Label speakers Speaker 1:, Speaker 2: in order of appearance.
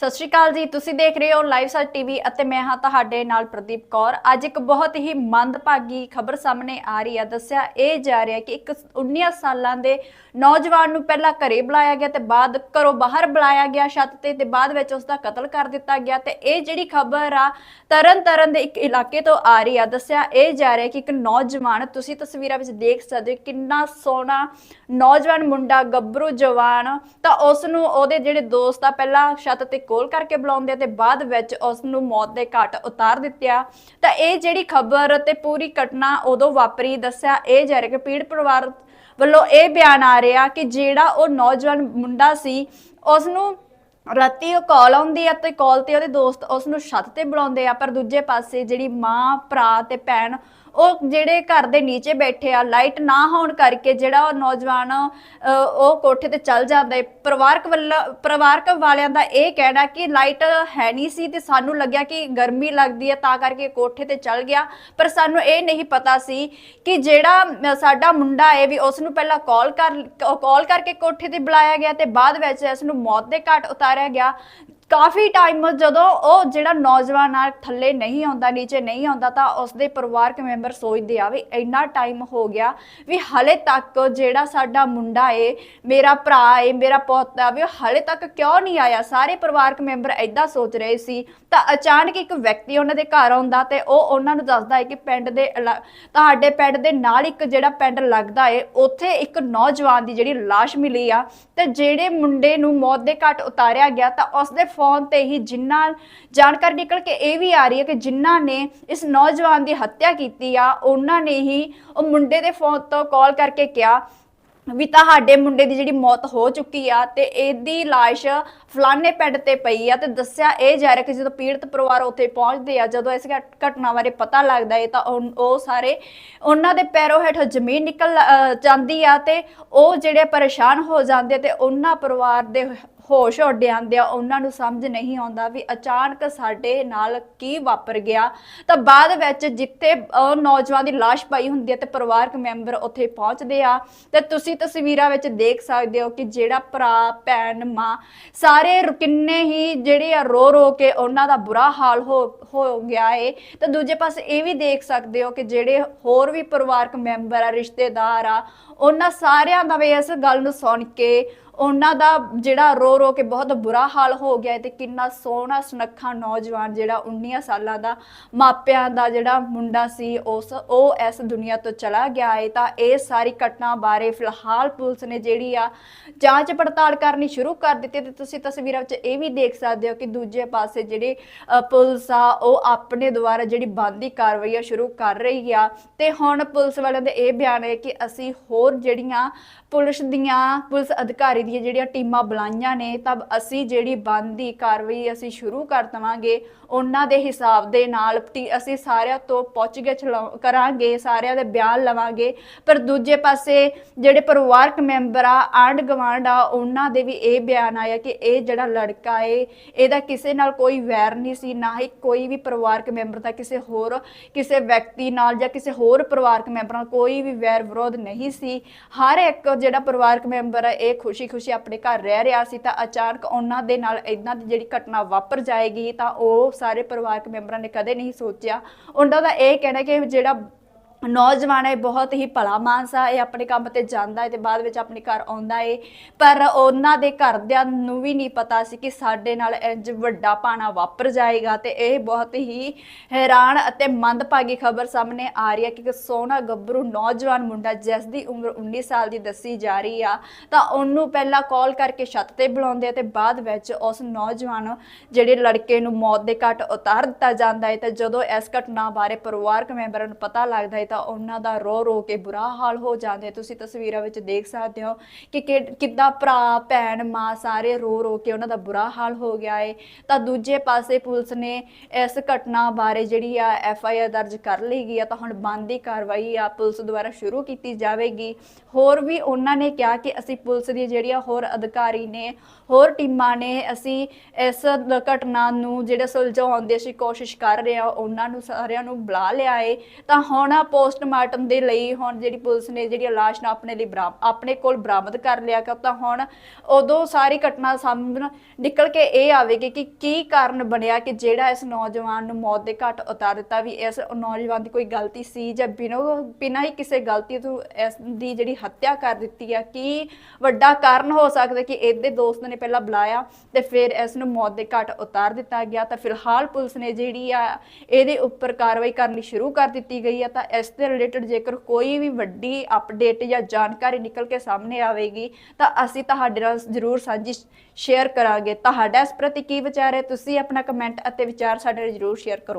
Speaker 1: ਸਤਿ ਸ਼੍ਰੀ ਅਕਾਲ ਜੀ, ਤੁਸੀਂ ਦੇਖ ਰਹੇ ਹੋ ਲਾਈਵ ਸੱਚ ਟੀਵੀ ਅਤੇ ਮੈਂ ਹਾਂ ਤੁਹਾਡੇ ਨਾਲ ਪ੍ਰਦੀਪ ਕੌਰ। ਅੱਜ ਇੱਕ ਬਹੁਤ ਹੀ ਮੰਦਭਾਗੀ ਖਬਰ ਸਾਹਮਣੇ ਆ ਰਹੀ ਹੈ। ਦੱਸਿਆ ਇਹ ਜਾ ਰਿਹਾ ਕਿ ਇੱਕ 19 ਸਾਲਾਂ ਦੇ ਨੌਜਵਾਨ ਨੂੰ ਪਹਿਲਾਂ ਘਰੇ ਬੁਲਾਇਆ ਗਿਆ ਤੇ ਬਾਅਦ ਘਰੋਂ ਬਾਹਰ ਬੁਲਾਇਆ ਗਿਆ ਛੱਤ ਤੇ ਤੇ ਬਾਅਦ ਵਿੱਚ ਉਸ ਦਾ ਕਤਲ ਕਰ ਦਿੱਤਾ ਗਿਆ ਤੇ ਇਹ ਜਿਹੜੀ ਖਬਰ ਆ ਤਰਨ ਤਰਨ ਦੇ ਇੱਕ ਇਲਾਕੇ ਤੋਂ ਆ ਰਹੀ ਆ। ਦੱਸਿਆ ਇਹ ਜਾ ਰਿਹਾ ਕਿ ਇੱਕ ਨੌਜਵਾਨ, ਤੁਸੀਂ ਤਸਵੀਰਾਂ ਵਿੱਚ ਦੇਖ ਸਕਦੇ ਹੋ ਕਿੰਨਾ ਸੋਹਣਾ ਨੌਜਵਾਨ ਮੁੰਡਾ ਗੱਭਰੂ ਜਵਾਨ, ਤਾਂ ਉਸ ਨੂੰ ਉਹਦੇ ਜਿਹੜੇ ਦੋਸਤ ਆ, ਪਹਿਲਾਂ ਛੱਤ ਤੇ ਕੋਲ ਕਰਕੇ ਬੁਲਾਉਂਦੇ ਤੇ ਬਾਅਦ ਵਿੱਚ ਉਸ ਨੂੰ ਮੌਤ ਦੇ ਘਾਟ ਉਤਾਰ ਦਿੱਤਿਆ। ਤਾਂ ਇਹ ਜਿਹੜੀ ਖਬਰ ਤੇ ਪੂਰੀ ਘਟਨਾ ਉਦੋਂ ਵਾਪਰੀ, ਦੱਸਿਆ ਇਹ ਜਾ ਕਿ ਪੀੜ ਪਰਿਵਾਰ ਵੱਲੋਂ ਇਹ ਬਿਆਨ ਆ ਰਿਹਾ ਕਿ ਜਿਹੜਾ ਉਹ ਨੌਜਵਾਨ ਮੁੰਡਾ ਸੀ ਉਸ ਨੂੰ ਰਾਤੀ ਉਹ ਕਾਲ ਆਉਂਦੀ ਆ ਤੇ ਕਾਲ ਤੇ ਉਹਦੇ ਦੋਸਤ ਉਸ ਨੂੰ ਛੱਤ ਤੇ ਬੁਲਾਉਂਦੇ ਆ, ਪਰ ਦੂਜੇ ਪਾਸੇ ਜਿਹੜੀ ਮਾਂ, ਭਰਾ ਤੇ ਭੈਣ ਉਹ ਜਿਹੜੇ ਘਰ ਦੇ ਨੀਚੇ ਬੈਠੇ ਆ ਲਾਈਟ ਨਾ ਹੋਣ ਕਰਕੇ ਜਿਹੜਾ ਉਹ ਨੌਜਵਾਨ ਉਹ ਕੋਠੇ ਤੇ ਚੱਲ ਜਾਂਦਾ ਹੈ ਪਰਿਵਾਰਕ ਵੱਲੋਂ, ਪਰਿਵਾਰਕ ਵਾਲਿਆਂ ਦਾ ਇਹ ਕਹਿਣਾ ਕਿ ਲਾਈਟ ਹੈ ਨਹੀਂ ਸੀ ਤੇ ਸਾਨੂੰ ਲੱਗਿਆ ਕਿ ਗਰਮੀ ਲੱਗਦੀ ਹੈ ਤਾਂ ਕਰਕੇ ਕੋਠੇ ਤੇ ਚੱਲ ਗਿਆ। ਪਰ ਸਾਨੂੰ ਇਹ ਨਹੀਂ ਪਤਾ ਸੀ ਕਿ ਜਿਹੜਾ ਸਾਡਾ ਮੁੰਡਾ ਹੈ ਵੀ ਉਸ ਨੂੰ ਪਹਿਲਾਂ ਕਾਲ ਕਰ ਕਾਲ ਕਰਕੇ ਕੋਠੇ ਤੇ ਬੁਲਾਇਆ ਗਿਆ ਤੇ ਬਾਅਦ ਵਿੱਚ ਇਸ ਨੂੰ ਮੌਤ ਦੇ ਘਾਟ ਉਤਾਰਿਆ ਗਿਆ। ਕਾਫੀ ਟਾਈਮ ਜਦੋਂ ਉਹ ਜਿਹੜਾ ਨੌਜਵਾਨ ਨਾਲ ਥੱਲੇ ਨਹੀਂ ਆਉਂਦਾ, ਨੀਚੇ ਨਹੀਂ ਆਉਂਦਾ, ਤਾਂ ਉਸਦੇ ਪਰਿਵਾਰਕ ਮੈਂਬਰ ਸੋਚਦੇ ਆ ਵੀ ਇੰਨਾ ਟਾਈਮ ਹੋ ਗਿਆ ਵੀ ਹਲੇ ਤੱਕ ਜਿਹੜਾ ਸਾਡਾ ਮੁੰਡਾ ਏ, ਮੇਰਾ ਭਰਾ ਏ, ਮੇਰਾ ਪੋਤਾ ਵੀ ਉਹ ਹਲੇ ਤੱਕ ਕਿਉਂ ਨਹੀਂ ਆਇਆ? ਸਾਰੇ ਪਰਿਵਾਰਕ ਮੈਂਬਰ ਐਦਾਂ ਸੋਚ ਰਹੇ ਸੀ। ਤਾਂ ਅਚਾਨਕ ਇੱਕ ਵਿਅਕਤੀ ਉਹਨਾਂ ਦੇ ਘਰ ਆਉਂਦਾ ਤੇ ਉਹ ਉਹਨਾਂ ਨੂੰ ਦੱਸਦਾ ਹੈ ਕਿ ਪਿੰਡ ਦੇ ਇਲਾ- ਤੁਹਾਡੇ ਪਿੰਡ ਦੇ ਨਾਲ ਇੱਕ ਜਿਹੜਾ ਪਿੰਡ ਲੱਗਦਾ ਏ, ਉੱਥੇ ਇੱਕ ਨੌਜਵਾਨ ਦੀ ਜਿਹੜੀ ਲਾਸ਼ ਮਿਲੀ ਆ ਤੇ ਜਿਹੜੇ ਮੁੰਡੇ ਨੂੰ ਮੌਤ ਦੇ ਘਾਟ ਉਤਾਰਿਆ ਗਿਆ ਤਾਂ ਉਸਦੇ ਫੋਨ ਤੇ ਹੀ ਜਿੰਨਾ ਜਾਣਕਾਰੀ ਨਿਕਲ ਕੇ ਇਹ ਵੀ ਆ ਰਹੀ ਹੈ ਕਿ ਜਿਨ੍ਹਾਂ ਨੇ ਇਸ ਨੌਜਵਾਨ ਦੀ ਹੱਤਿਆ ਕੀਤੀ ਆ ਉਹਨਾਂ ਨੇ ਹੀ ਉਹ ਮੁੰਡੇ ਦੇ ਫੋਨ ਤੋਂ ਕਾਲ ਕਰਕੇ ਕਿਹਾ ਵੀ ਤੁਹਾਡੇ ਮੁੰਡੇ ਦੀ ਜਿਹੜੀ ਮੌਤ ਹੋ ਚੁੱਕੀ ਆ ਤੇ ਇਹਦੀ ਲਾਸ਼ ਫਲਾਣੇ ਪਿੰਡ ਤੇ ਪਈ ਆ ਤੇ ਦੱਸਿਆ ਇਹ ਜਾ ਰਿਹਾ ਕਿ ਜਦੋਂ ਪੀੜਤ ਪਰਿਵਾਰ ਉੱਥੇ ਪਹੁੰਚਦੇ ਆ ਜਦੋਂ ਇਸ ਘਟ- ਘਟਨਾ ਬਾਰੇ ਪਤਾ ਲੱਗਦਾ ਏ ਤਾਂ ਉਹ ਸਾਰੇ ਉਹਨਾਂ ਦੇ ਪੈਰੋਂ ਹੇਠੋਂ ਜ਼ਮੀਨ ਨਿਕਲ ਅ, ਜਾਂਦੀ ਆ ਤੇ ਉਹ ਜਿਹੜੇ ਪਰੇਸ਼ਾਨ ਹੋ ਜਾਂਦੇ ਤੇ ਉਹਨਾਂ ਪਰਿਵਾਰ ਦੇ ਹੋਸ਼ ਉੱਡ ਜਾਂਦੇ ਆ, ਉਹਨਾਂ ਨੂੰ ਸਮਝ ਨਹੀਂ ਆਉਂਦਾ ਵੀ ਅਚਾਨਕ ਸਾਡੇ ਨਾਲ ਕੀ ਵਾਪਰ ਗਿਆ। ਤਾਂ ਬਾਅਦ ਵਿੱਚ ਜਿੱਥੇ ਨੌਜਵਾਨ ਦੀ ਲਾਸ਼ ਪਾਈ ਹੁੰਦੀ ਹੈ ਤੇ ਪਰਿਵਾਰਕ ਮੈਂਬਰ ਉੱਥੇ ਪਹੁੰਚਦੇ ਆ, ਤੇ ਤੁਸੀਂ ਤਸਵੀਰਾਂ ਵਿੱਚ ਦੇਖ ਸਕਦੇ ਹੋ ਕਿ ਜਿਹੜਾ ਭਰਾ, ਭੈਣ, ਮਾਂ ਸਾਰੇ ਕਿੰਨੇ ਹੀ ਜਿਹੜੇ ਆ ਰੋ ਰੋ ਕੇ ਉਹਨਾਂ ਦਾ ਬੁਰਾ ਹਾਲ ਹੋ ਹੋ ਗਿਆ ਏ। ਤੇ ਦੂਜੇ ਪਾਸੇ ਇਹ ਵੀ ਦੇਖ ਸਕਦੇ ਹੋ ਕਿ ਜਿਹੜੇ ਹੋਰ ਵੀ ਪਰਿਵਾਰਕ ਮੈਂਬਰ ਆ, ਰਿਸ਼ਤੇਦਾਰ ਆ, ਉਹਨਾਂ ਸਾਰਿਆਂ ਦਾ ਵੀ ਇਸ ਗੱਲ ਨੂੰ ਸੁਣ ਕੇ ਉਹਨਾਂ ਦਾ ਜਿਹੜਾ ਰੋ ਰੋ ਕੇ ਬਹੁਤ ਬੁਰਾ ਹਾਲ ਹੋ ਗਿਆ ਹੈ ਤੇ ਕਿੰਨਾ ਸੋਹਣਾ ਸੁਨੱਖਾ ਨੌਜਵਾਨ ਜਿਹੜਾ 19 ਸਾਲਾਂ ਦਾ ਮਾਪਿਆਂ ਦਾ ਜਿਹੜਾ ਮੁੰਡਾ ਸੀ, ਉਸ ਉਹ ਇਸ ਦੁਨੀਆ ਤੋਂ ਚਲਾ ਗਿਆ ਹੈ। ਤਾਂ ਇਹ ਸਾਰੀ ਘਟਨਾ ਬਾਰੇ ਫਿਲਹਾਲ ਪੁਲਿਸ ਨੇ ਜਿਹੜੀ ਆ ਜਾਂਚ ਪੜਤਾਲ ਕਰਨੀ ਸ਼ੁਰੂ ਕਰ ਦਿੱਤੀ ਤੇ ਤੁਸੀਂ ਤਸਵੀਰਾਂ ਵਿੱਚ ਇਹ ਵੀ ਦੇਖ ਸਕਦੇ ਹੋ ਕਿ ਦੂਜੇ ਪਾਸੇ ਜਿਹੜੀ ਪੁਲਿਸ ਆ, ਉਹ ਆਪਣੇ ਦੁਆਰਾ ਜਿਹੜੀ ਬੰਦੀ ਕਾਰਵਾਈ ਆ ਸ਼ੁਰੂ ਕਰ ਰਹੀ ਆ। ਤੇ ਹੁਣ ਪੁਲਿਸ ਵਾਲਿਆਂ ਦੇ ਇਹ ਬਿਆਨ ਹੈ ਕਿ ਅਸੀਂ ਹੋਰ ਜਿਹੜੀਆਂ ਪੁਲਿਸ ਦੀਆਂ, ਪੁਲਿਸ ਅਧਿਕਾਰੀ ਦੀਆਂ ਜਿਹੜੀਆਂ ਟੀਮਾਂ ਬੁਲਾਈਆਂ ਨੇ, ਤਾਂ ਅਸੀਂ ਜਿਹੜੀ ਬੰਦੀ ਕਾਰਵਾਈ ਅਸੀਂ ਸ਼ੁਰੂ ਕਰ ਦਵਾਂਗੇ, ਉਹਨਾਂ ਦੇ ਹਿਸਾਬ ਦੇ ਨਾਲ ਅਸੀਂ ਸਾਰਿਆਂ ਤੋਂ ਪੁੱਛਗਿੱਛ ਕਰਾਂਗੇ, ਸਾਰਿਆਂ ਦੇ ਬਿਆਨ ਲਵਾਂਗੇ। ਪਰ ਦੂਜੇ ਪਾਸੇ ਜਿਹੜੇ ਪਰਿਵਾਰਕ ਮੈਂਬਰ ਆ ਆਂਢ ਗੁਆਂਢ ਆ, ਉਹਨਾਂ ਦੇ ਵੀ ਇਹ ਬਿਆਨ ਆਇਆ ਕਿ ਇਹ ਜਿਹੜਾ ਲੜਕਾ ਏ, ਇਹਦਾ ਕਿਸੇ ਨਾਲ ਕੋਈ ਵੈਰ ਨਹੀਂ ਸੀ, ਨਾ ਹੀ ਕੋਈ ਵੀ ਪਰਿਵਾਰਕ ਮੈਂਬਰ ਦਾ ਕਿਸੇ ਹੋਰ, ਕਿਸੇ ਵਿਅਕਤੀ ਨਾਲ ਜਾਂ ਕਿਸੇ ਹੋਰ ਪਰਿਵਾਰਕ ਮੈਂਬਰ ਨਾਲ ਕੋਈ ਵੀ ਵੈਰ ਵਿਰੋਧ ਨਹੀਂ ਸੀ। ਹਰ ਇੱਕ ਜਿਹੜਾ ਪਰਿਵਾਰਕ ਮੈਂਬਰ ਆ, ਇਹ ਖੁਸ਼ੀ ਖੁਸ਼ੀ ਆਪਣੇ ਘਰ ਰਹਿ ਰਿਹਾ ਸੀ, ਤਾਂ ਅਚਾਨਕ ਉਹਨਾਂ ਦੇ ਨਾਲ ਇਦਾਂ ਦੀ ਜਿਹੜੀ ਘਟਨਾ ਵਾਪਰ ਜਾਏਗੀ, ਤਾਂ ਉਹ ਸਾਰੇ ਪਰਿਵਾਰਕ ਮੈਂਬਰਾਂ ਨੇ ਕਦੇ ਨਹੀਂ ਸੋਚਿਆ। ਉਹਨਾਂ ਦਾ ਇਹ ਕਹਿਣਾ ਕਿ ਜਿਹੜਾ ਨੌਜਵਾਨ ਹੈ ਬਹੁਤ ਹੀ ਭਲਾ ਮਾਨਸ ਆ ਇਹ ਆਪਣੇ ਕੰਮ ਤੇ ਜਾਂਦਾ ਹੈ ਤੇ ਬਾਅਦ ਵਿੱਚ ਆਪਣੇ ਘਰ ਆਉਂਦਾ ਹੈ। ਪਰ ਉਹਨਾਂ ਦੇ ਘਰਦਿਆਂ ਨੂੰ ਵੀ ਨਹੀਂ ਪਤਾ ਸੀ ਕਿ ਸਾਡੇ ਨਾਲ ਇੰਜ ਵੱਡਾ ਪਾਣਾ ਵਾਪਰ ਜਾਏਗਾ ਤੇ ਇਹ ਬਹੁਤ ਹੀ ਹੈਰਾਨ ਅਤੇ ਮੰਦਭਾਗੀ ਖਬਰ ਸਾਹਮਣੇ ਆ ਰਹੀ ਹੈ ਕਿ ਇੱਕ ਸੋਹਣਾ ਗੱਭਰੂ ਨੌਜਵਾਨ ਮੁੰਡਾ ਜਿਸ ਦੀ ਉਮਰ 19 ਸਾਲ ਦੀ ਦੱਸੀ ਜਾ ਰਹੀ ਆ, ਤਾਂ ਉਹਨੂੰ ਪਹਿਲਾਂ ਕਾਲ ਕਰਕੇ ਛੱਤ ਤੇ ਬੁਲਾਉਂਦੇ ਆ ਤੇ ਬਾਅਦ ਵਿੱਚ ਉਸ ਨੌਜਵਾਨ ਜਿਹੜੇ ਲੜਕੇ ਨੂੰ ਮੌਤ ਦੇ ਘਾਟ ਉਤਾਰ ਦਿੱਤਾ ਜਾਂਦਾ ਹੈ ਤੇ ਜਦੋਂ ਇਸ ਘਟਨਾ ਬਾਰੇ ਪਰਿਵਾਰਕ ਮੈਂਬਰਾਂ ਨੂੰ ਪਤਾ ਲੱਗਦਾ ਹੈ ਤਾਂ ਉਹਨਾਂ ਦਾ ਰੋ ਰੋ ਕੇ ਬੁਰਾ ਹਾਲ ਹੋ ਜਾਂਦੇ। ਤੁਸੀਂ ਤਸਵੀਰਾਂ ਵਿੱਚ ਦੇਖ ਸਕਦੇ ਹੋ ਕਿ ਕਿ- ਕਿੱਦਾਂ ਭਰਾ, ਭੈਣ, ਮਾਂ ਸਾਰੇ ਰੋ ਰੋ ਕੇ ਉਹਨਾਂ ਦਾ ਬੁਰਾ ਹਾਲ ਹੋ ਗਿਆ ਹੈ ਤਾਂ ਦੂਜੇ ਪਾਸੇ ਪੁਲਿਸ ਨੇ ਇਸ ਘਟਨਾ ਬਾਰੇ ਜਿਹੜੀ ਆ ਐਫ ਆਈ ਆਰ ਦਰਜ ਕਰ ਲਈ ਗਈ ਆ, ਤਾਂ ਹੁਣ ਬੰਦੀ ਕਾਰਵਾਈ ਆ ਪੁਲਿਸ ਦੁਆਰਾ ਸ਼ੁਰੂ ਕੀਤੀ ਜਾਵੇਗੀ। ਹੋਰ ਵੀ ਉਹਨਾਂ ਨੇ ਕਿਹਾ ਕਿ ਅਸੀਂ ਪੁਲਿਸ ਦੀ ਜਿਹੜੀਆਂ ਹੋਰ ਅਧਿਕਾਰੀ ਨੇ, ਹੋਰ ਟੀਮਾਂ ਨੇ, ਅਸੀਂ ਇਸ ਘਟਨਾ ਨੂੰ ਜਿਹੜੇ ਸੁਲਝਾਉਣ ਦੀ ਅਸੀਂ ਕੋਸ਼ਿਸ਼ ਕਰ ਰਹੇ ਹਾਂ ਉਹਨਾਂ ਨੂੰ ਸਾਰਿਆਂ ਨੂੰ ਬੁਲਾ ਲਿਆ ਏ। ਤਾਂ ਹੁਣ ਪੋਸਟਮਾਰਟਮ ਦੇ ਲਈ ਹੁਣ ਜਿਹੜੀ ਪੁਲਿਸ ਨੇ ਜਿਹੜੀ ਲਾਸ਼ ਨੂੰ ਆਪਣੇ ਲਈ ਬਰਾ ਆਪਣੇ ਕੋਲ ਬਰਾਮਦ ਕਰ ਲਿਆ ਕਿ ਤਾਂ ਹੁਣ ਉਦੋਂ ਸਾਰੀ ਘਟਨਾ ਸਾਹਮਣੇ ਨਿਕਲ ਕੇ ਇਹ ਆਵੇਗੀ ਕਿ ਕੀ ਕਾਰਨ ਬਣਿਆ ਕਿ ਜਿਹੜਾ ਇਸ ਨੌਜਵਾਨ ਨੂੰ ਮੌਤ ਦੇ ਘਾਟ ਉਤਾਰ ਦਿੱਤਾ ਵੀ ਇਸ ਨੌਜਵਾਨ ਦੀ ਕੋਈ ਗਲਤੀ ਸੀ ਜਾਂ ਬਿਨੋ ਬਿਨਾਂ ਹੀ ਕਿਸੇ ਗਲਤੀ ਤੋਂ ਇਸ ਦੀ ਜਿਹੜੀ ਹੱਤਿਆ ਕਰ ਦਿੱਤੀ ਆ, ਕੀ ਵੱਡਾ ਕਾਰਨ ਹੋ ਸਕਦਾ ਕਿ ਇਹਦੇ ਦੋਸਤ ਨੇ ਪਹਿਲਾਂ ਬੁਲਾਇਆ ਤੇ ਫਿਰ ਇਸ ਨੂੰ ਮੌਤ ਦੇ ਘਾਟ ਉਤਾਰ ਦਿੱਤਾ ਗਿਆ ਤਾਂ ਫਿਲਹਾਲ ਪੁਲਿਸ ਨੇ ਜਿਹੜੀ ਆ, ਇਹਦੇ ਉੱਪਰ ਕਾਰਵਾਈ ਕਰਨੀ ਸ਼ੁਰੂ ਕਰ ਦਿੱਤੀ ਗਈ ਆ ਤਾਂ ਇਸ ਇਸ ਦੇ ਰਿਲੇਟਡ ਜੇਕਰ ਕੋਈ ਵੀ ਵੱਡੀ ਅਪਡੇਟ ਜਾਂ ਜਾਣਕਾਰੀ ਨਿਕਲ ਕੇ ਸਾਹਮਣੇ ਆਵੇਗੀ, ਤਾਂ ਅਸੀਂ ਤੁਹਾਡੇ ਨਾਲ ਜ਼ਰੂਰ ਸਾਂਝੀ ਸ਼ੇਅਰ ਕਰਾਂਗੇ। ਤੁਹਾਡਾ ਇਸ ਪ੍ਰਤੀ ਕੀ ਵਿਚਾਰ ਹੈ? ਤੁਸੀਂ ਆਪਣਾ ਕਮੈਂਟ ਅਤੇ ਵਿਚਾਰ ਸਾਡੇ ਨਾਲ ਜ਼ਰੂਰ ਸ਼ੇਅਰ ਕਰੋ।